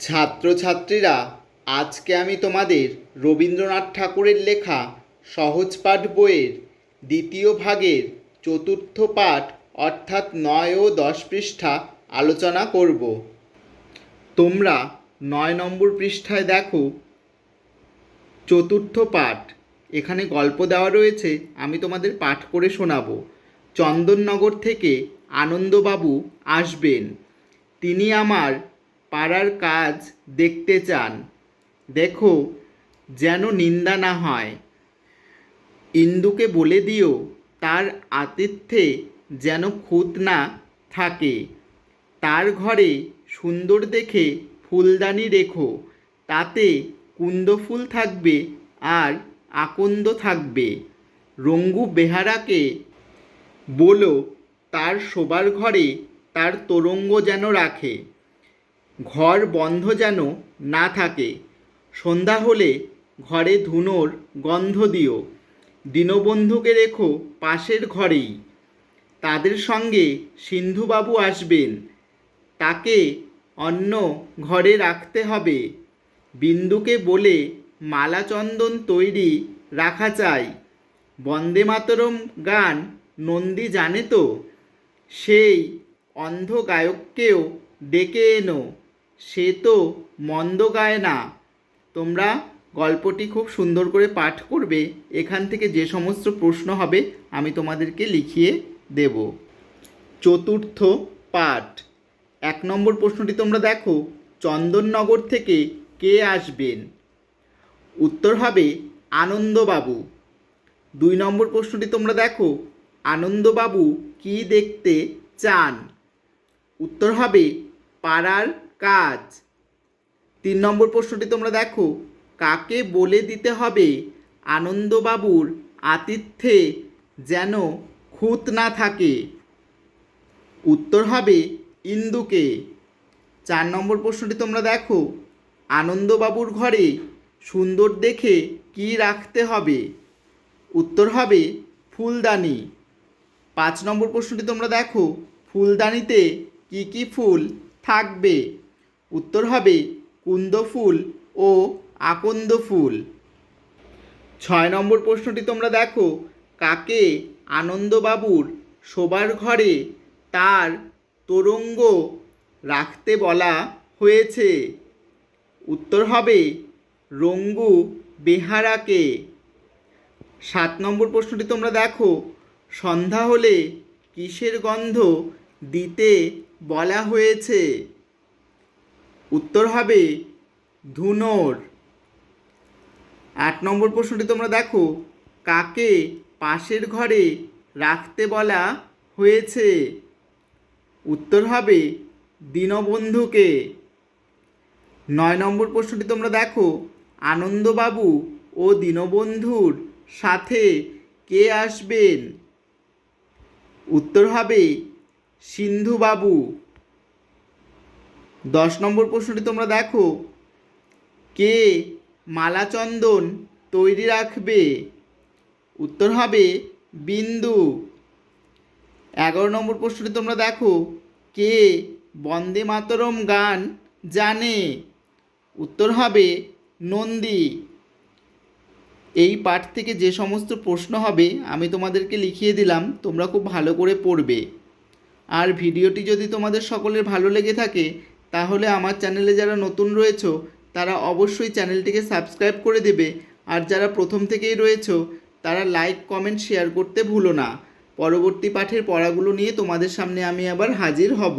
ছাত্রছাত্রীরা, আজকে আমি তোমাদের রবীন্দ্রনাথ ঠাকুরের লেখা সহজ পাঠ বইয়ের দ্বিতীয় ভাগের চতুর্থ পাঠ অর্থাৎ নয় ও দশ পৃষ্ঠা আলোচনা করব। তোমরা নয় নম্বর পৃষ্ঠায় দেখো, চতুর্থ পাঠ। এখানে গল্প দেওয়া রয়েছে, আমি তোমাদের পাঠ করে শোনাবো। চন্দননগর থেকে আনন্দবাবু আসবেন। তিনি আমার পাড়ার কাজ দেখতে চান। দেখো, যেন নিন্দা না হয়। ইন্দুকে বলে দিও, তার আতিথ্যে যেন খুঁত না থাকে। তার ঘরে সুন্দর দেখে ফুলদানি রেখো, তাতে কুন্দ ফুল থাকবে আর আকন্দ থাকবে। রঙ্গু বেহারাকে বলো, তার শোবার ঘরে তার তোরঙ্গ যেন রাখে। ঘর বন্ধ যেন না থাকে। সন্ধ্যা হলে ঘরে ধুনোর গন্ধ দিও। দীনবন্ধুকে রেখো পাশের ঘরেই। তাদের সঙ্গে সিন্ধুবাবু আসবেন। তাকে অন্য ঘরে রাখতে হবে। বিন্দুকে বলে মালা চন্দন তৈরি রাখা চাই। বন্দে মাতরম গান নন্দী জানে তো। সেই অন্ধ গায়ককেও ডেকে এনো। সে তো মন্দ গায় না। তোমরা গল্পটি খুব সুন্দর করে পাঠ করবে। এখান থেকে যে সমস্ত প্রশ্ন হবে, আমি তোমাদেরকে লিখিয়ে দেব। চতুর্থ পাঠ। এক নম্বর প্রশ্নটি তোমরা দেখো, চন্দননগর থেকে কে আসবেন? উত্তর হবে আনন্দবাবু। দুই নম্বর প্রশ্নটি তোমরা দেখো, আনন্দবাবু কি দেখতে চান? উত্তর হবে পাড়ার কাজ। তিন নম্বর প্রশ্নটি তোমরা দেখো। কাকে বলে দিতে হবে আনন্দবাবুর আতিথ্যে যেন খুঁত না থাকে? উত্তর হবে ইন্দুকে। চার নম্বর প্রশ্নটি তোমরা দেখো। আনন্দবাবুর ঘরে সুন্দর দেখে কি রাখতে হবে? উত্তর হবে ফুলদানি। পাঁচ নম্বর প্রশ্নটি তোমরা দেখো। ফুলদানিতে কি কি ফুল থাকবে? উত্তর হবে কুন্দ ফুল ও আকন্দ ফুল। ছয় নম্বর প্রশ্নটি তোমরা দেখো, কাকে আনন্দবাবুর শোবার ঘরে তার তোরঙ্গ রাখতে বলা হয়েছে? উত্তর হবে রঙ্গু বেহারাকে। সাত নম্বর প্রশ্নটি তোমরা দেখো, সন্ধ্যা হলে কিসের গন্ধ দিতে বলা হয়েছে? উত্তর হবে ধুনোর। আট নম্বর প্রশ্নটি তোমরা দেখো। কাকে পাশের ঘরে রাখতে বলা হয়েছে? উত্তর হবে দীনবন্ধুকে। নয় নম্বর প্রশ্নটি তোমরা দেখো। আনন্দবাবু ও দীনবন্ধুর সাথে কে আসবেন? উত্তর হবে সিন্ধুবাবু। দশ নম্বর প্রশ্নটি তোমরা দেখো। কে মালা চন্দন তৈরি রাখবে? উত্তর হবে বিন্দু। এগারো নম্বর প্রশ্নটি তোমরা দেখো। কে বন্দে মাতরম গান জানে? উত্তর হবে নন্দী। এই পাঠ থেকে যে সমস্ত প্রশ্ন হবে, আমি তোমাদেরকে লিখিয়ে দিলাম, তোমরা খুব ভালো করে পড়বে। আর ভিডিওটি যদি তোমাদের সকলের ভালো লেগে থাকে তাহলে আমার চ্যানেলে যারা নতুন রয়েছ, তারা অবশ্যই চ্যানেলটিকে সাবস্ক্রাইব করে দেবে। আর যারা প্রথম থেকেই রয়েছ, তারা লাইক, কমেন্ট, শেয়ার করতে ভুলো না। পরবর্তী পাঠের পড়াগুলো নিয়ে তোমাদের সামনে আমি আবার হাজির হব।